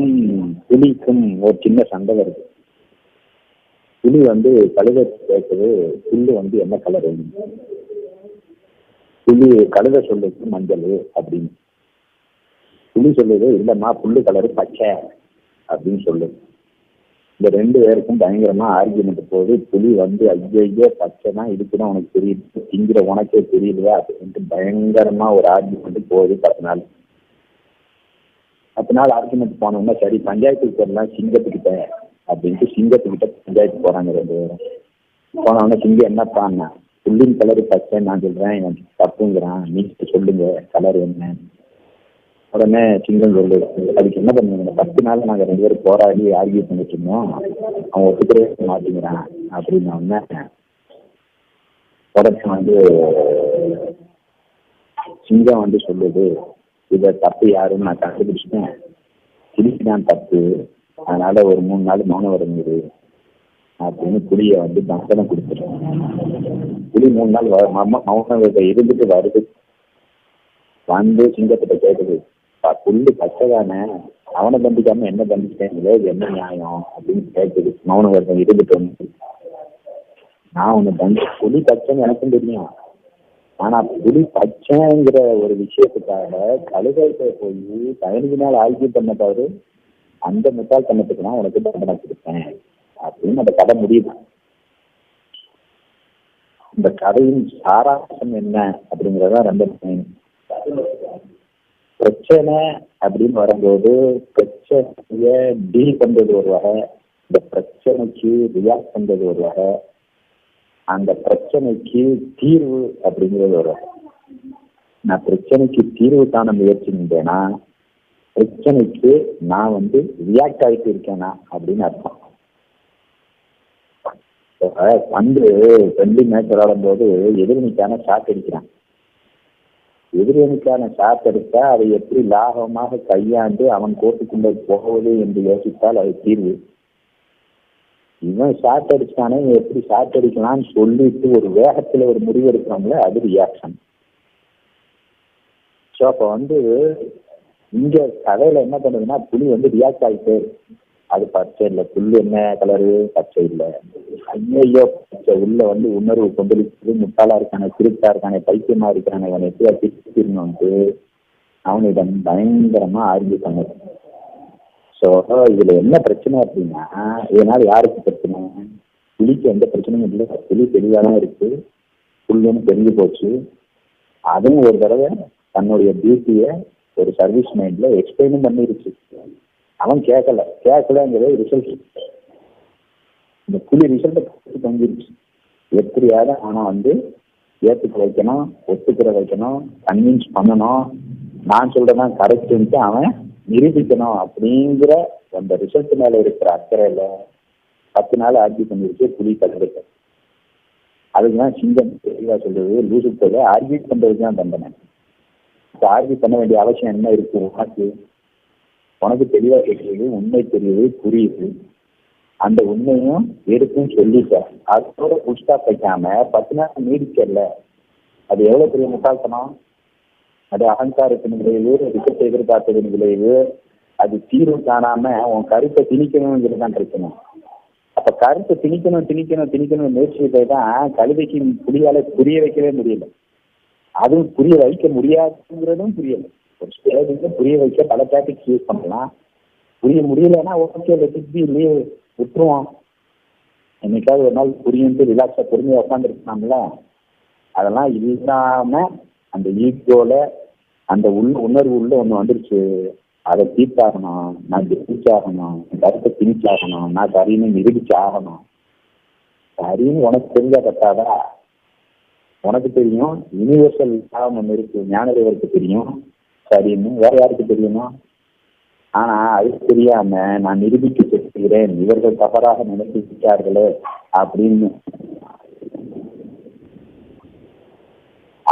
கழுதைக்கும் புலிக்கும் ஒரு சின்ன சண்டை வருது. புலி வந்து கழுத கேட்குது புல்லு வந்து என்ன கலர் புலி கழுத சொல்லுது மஞ்சள் அப்படின்னு. புலி சொல்லுது இல்லைம்மா புல்லு கலரு பச்சை அப்படின்னு சொல்லுது. இந்த ரெண்டு பேருக்கும் பயங்கரமா ஆர்கியூமெண்ட் போகுது. புலி வந்து ஐயோ பச்சை தான் இருக்குன்னு உனக்கு தெரியுது. திங்கிற உனக்கே தெரியலையா அப்படின்ட்டு பயங்கரமா ஒரு ஆர்கியூமெண்ட் போகுது பத்து நாள். பத்து நாள் ஆர்குமெண்ட் போனோம்னா சரி பஞ்சாயத்துக்கு போடலாம் சிங்கத்துக்கிட்ட அப்படின்ட்டு சிங்கத்துக்கிட்ட பஞ்சாயத்து போறாங்க ரெண்டு பேரும். போனவொடனே சிங்கம் பண்ண புள்ளின் கலரு பச்சை நான் சொல்றேன் எனக்கு தப்புங்கிறான். நீங்க சொல்லுங்க கலர் என்ன? உடனே சிங்கம் சொல்லு அதுக்கு என்ன பண்ணுவீங்க? பத்து நாள் நாங்க ரெண்டு பேரும் போராடி ஆர்கியூ பண்ணிட்டு இருந்தோம். அவன் ஒத்துக்கவே மாட்டேங்கிறான். அப்படின்னு உடனே உடனே வந்து சிங்கம் வந்து சொல்லுது இதை தப்பு யாருன்னு நான் கண்டுபிடிச்சிட்டேன். திருப்பி தான் தப்பு. அதனால ஒரு மூணு நாள் மௌனம் இருந்தது. அப்படின்னு புலியை வந்து தண்டனை கொடுத்துருக்கேன் புலி மூணு நாள் வ- மௌன விரதம் இருந்துட்டு வருது. வந்து சிங்கத்திட்ட கேட்டது "பா, புல்லு பச்சை தானே அவனை தண்டிக்காம என்ன தண்டிச்சிட்டேன்? இது என்ன நியாயம்? அப்படின்னு கேட்டது மௌன விரதம் இருந்துட்டு வந்து நான் உன்னை தண்டி புலி பச்சைன்னு எனக்கும் தெரியும். ஆனா புலி பச்சைங்கிற ஒரு விஷயத்துக்காக கழுதைகிட்ட போய் பதினஞ்சு நாள் ஆய்வு பண்ண பாரு அந்த முட்டாள்தனத்துக்கு நான் உனக்கு தண்டனை கொடுப்பேன் அப்படின்னு அந்த கதை முடியுது. இந்த கதையின் சாராம்சம் என்ன அப்படிங்கறத ரொம்ப பிரச்சனை அப்படின்னு வரும்போது பிரச்சனைய டீல் பண்றது ஒரு வகை இந்த பிரச்சனைக்கு ரியாக்ட் பண்றது ஒரு வகை அந்த பிரச்சனைக்கு தீர்வு அப்படிங்கிறது ஒரு நான் பிரச்சனைக்கு தீர்வு காண முயற்சி செஞ்சேன்னா பிரச்சனைக்கு நான் வந்து ரியாக்ட் ஆகிட்டு இருக்கேனா அப்படின்னு அர்த்தம். பந்து ஃப்ரெண்ட்லி மேட்ச் விளையாடும் போது எதிரணிக்கான ஷாட் அடிக்கிறான். எதிரணிக்கான ஷாட் எடுத்தா அதை எப்படி லாபமாக கையாண்டு அவன் கோட்டுக்குள்ளே போவது என்று யோசித்தால் அது தீர்வு. இவன் ஷார்ட் அடிச்சானே இவன் எப்படி ஷார்ட் அடிக்கலாம்னு சொல்லிட்டு ஒரு வேகத்துல ஒரு முடிவு எடுக்கிறோம்ல அது ரியாக்ஷன் ஸோ அப்போ வந்து இங்க கதையில என்ன பண்ணுதுன்னா புலி வந்து ரியாக்ட் ஆகிட்டு அது பச்சை இல்லை. புல்லு என்ன கலரு பச்சை இல்லை. ஐயோ பச்சை. உள்ள வந்து உணர்வு கொந்தளிக்குது. முட்டாளா இருக்கானே திருட்டா இருக்கானே பைத்தியமா இருக்கானே இவனை எப்படியா வந்து. அவனிடம் பயங்கரமா ஆர்கியூ ஸோ இதுல என்ன பிரச்சனை அப்படின்னா இதனால யாருக்கு பிரச்சனை? புலிக்கு எந்த பிரச்சனையும் இல்லை. புலி தெளிவாக தான் இருக்கு. புல்லுன்னு தெரிஞ்சு போச்சு. அதுவும் ஒரு தடவை தன்னுடைய டியூட்டியை ஒரு சர்வீஸ் மைண்ட்ல எக்ஸ்பிளைனும் பண்ணிருச்சு. அவன் கேட்கல கேட்கலங்கிறது ரிசல்ட் இந்த புலி ரிசல்ட்டை தங்கிருச்சு. எப்படியாவது ஆனால் வந்து ஏற்றுக்க வைக்கணும் ஒத்துக்கிற வைக்கணும் கன்வின்ஸ் பண்ணணும். நான் சொல்றதான் கரெக்டுன்ட்டு அவன் நிரூபிக்கணும் அப்படிங்கிற அந்த ரிசல்ட் மேல இருக்கிற அக்கறையில பத்து நாள் ஆட்சி பண்ணிருச்சு புலி கலருக்கு அதுக்குதான் சிங்கம் தெளிவா சொல்றது லூசு போல ஆர்கியூ பண்றதுக்கு தான் தண்டனை. இப்போ பண்ண வேண்டிய அவசியம் என்ன இருக்கு? உனக்கு உனக்கு தெளிவா தெரியுது உண்மை தெரியுது புரியுது. அந்த உண்மையும் எடுத்தும் சொல்லிட்டேன் அதோட புஷ்டா வைக்காம பத்து நாள் நீடிக்கல. அது எவ்வளவு பெரிய முட்டாள்தனம்? அது அகங்காரத்தின் விளைவு ரிசத்தை எதிர்பார்த்ததின் விளைவு அது தீர்வு காணாம உன் கருத்தை திணிக்கணுங்கிறது தான் பிரச்சனை. அப்ப கருத்தை திணிக்கணும் திணிக்கணும் திணிக்கணும் முயற்சி தான் கழுதைக்கு புரியால புரிய வைக்கவே முடியல. அதுவும் புரிய வைக்க முடியாதுங்கிறதும் புரியல. ஒரு ஸ்டேஜுக்கு புரிய வைக்க பல டாபிக்ஸ் யூஸ் பண்ணலாம். புரிய முடியலன்னா ஓகே லெட்டி லீவ் விட்டுருவோம். என்னைக்காவது ஒரு நாள் புரியுன்ட்டு ரிலாக்ஸா பொறுமையா உட்காந்துருக்கலாம்ல அதெல்லாம் இல்லாம அந்த ஈகோல அந்த உள்ள உணர்வு உள்ள ஒண்ணு வந்துருச்சு. அதை தீர்த்தாகணும். நான் ஜெயிச்சாகணும். என் கருத்தை திணிச்சாகணும். நான் சரின்னு நிரூபிச்சு ஆகணும் சரின்னு உனக்கு தெரிஞ்சா கட்டாதா உனக்கு தெரியும். யூனிவர்சல் லாபம் ஒன்று இருக்கு. ஞானதேவருக்கு தெரியும். சரின்னு வேற யாருக்கு தெரியுமா? ஆனா அது தெரியாம நான் நிரூபிக்க செலுத்துகிறேன் இவர்கள் தவறாக நினைத்திருக்கிறார்களே அப்படின்னு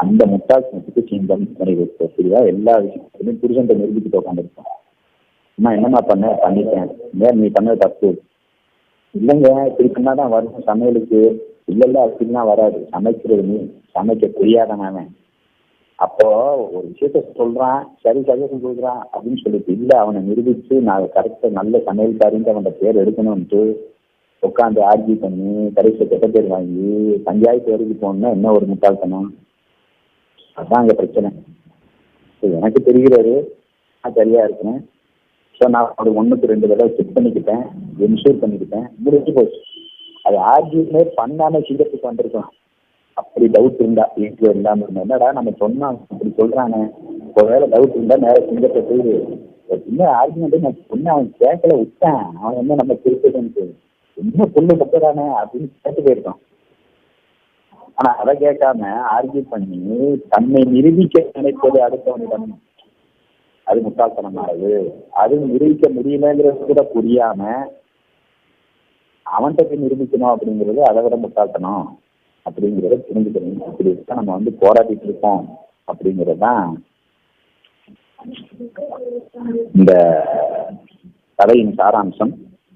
அந்த முட்டாள்தனத்துக்கு சிங்கம் நினைவு சரியா எல்லா விஷயத்துலையும் புருஷன் நிரூபிச்சுட்டு உட்காந்துருக்கோம் அம்மா என்னம்மா பண்ண? பண்ணிட்டேன். ஏன் நீ பண்ணது தப்பு? இல்லைங்க இப்படி பண்ணாதான் வரும் சமையலுக்கு. இல்ல இல்ல அப்படிலாம் வராது. சமைக்கிறது நீ. சமைக்க தெரியாதவன் அவன். அப்போ ஒரு விஷயத்த சொல்றான் சரி சஜஷன் சொல்றான் அப்படின்னு சொல்லிட்டு இல்ல அவனை நிரூபிச்சு நான் கரெக்டா நல்ல சமையல்காரின்னு அவன் பேர் எடுக்கணும்ட்டு உட்காந்து ஆர்ஜி பண்ணி கடைசியில் கெட்ட பேர் வாங்கி பஞ்சாயத்து வரைக்கும் போகணும்னா என்ன ஒரு முட்டாள்தனம்? அதான் அங்க பிரச்சனை. எனக்கு தெரிகிறாரு நான் சரியா இருக்கேன். ஸோ நான் ஒரு ஒன்றுக்கு ரெண்டு தடவை செக் பண்ணிக்கிட்டேன் இன்ஷூர் பண்ணிக்கிட்டேன் முடிஞ்சு போச்சு. அது ஆர்ஜியுமே பண்ணாம சிங்கத்துக்கு வந்திருக்கோம் அப்படி டவுட் இருந்தா வீட்டில் இருந்தாம என்னடா நம்ம சொன்னா அப்படி சொல்றானே. ஒருவேளை டவுட் இருந்தா நேரம் சிங்கத்தை போய் சின்ன ஆர்குமெண்ட் நான் சொன்ன அவன் கேட்கல விட்டேன். அவன் என்ன நம்ம திருப்பதுன்னு என்ன பொண்ணு முக்கிறானே அப்படின்னு கேட்டு போயிருக்கான் ஆனா அதை கேட்காம ஆர்கியூ பண்ணி தன்னை நிரூபிக்க நினைப்பது அடுத்தவனிடம் அது முட்டாள்தனமானது. அது நிரூபிக்க முடியலங்கிறது கூட புரியாம அவன்கிட்ட போய் நிரூபிக்கணும் அப்படிங்கிறது அதை விட முட்டாள்தனம் அப்படிங்கிறத புரிஞ்சுக்கணும். அப்படி தான் நம்ம வந்து போராடிட்டு இருக்கோம் அப்படிங்கிறது தான் இந்த கதையின் சாராம்சம்.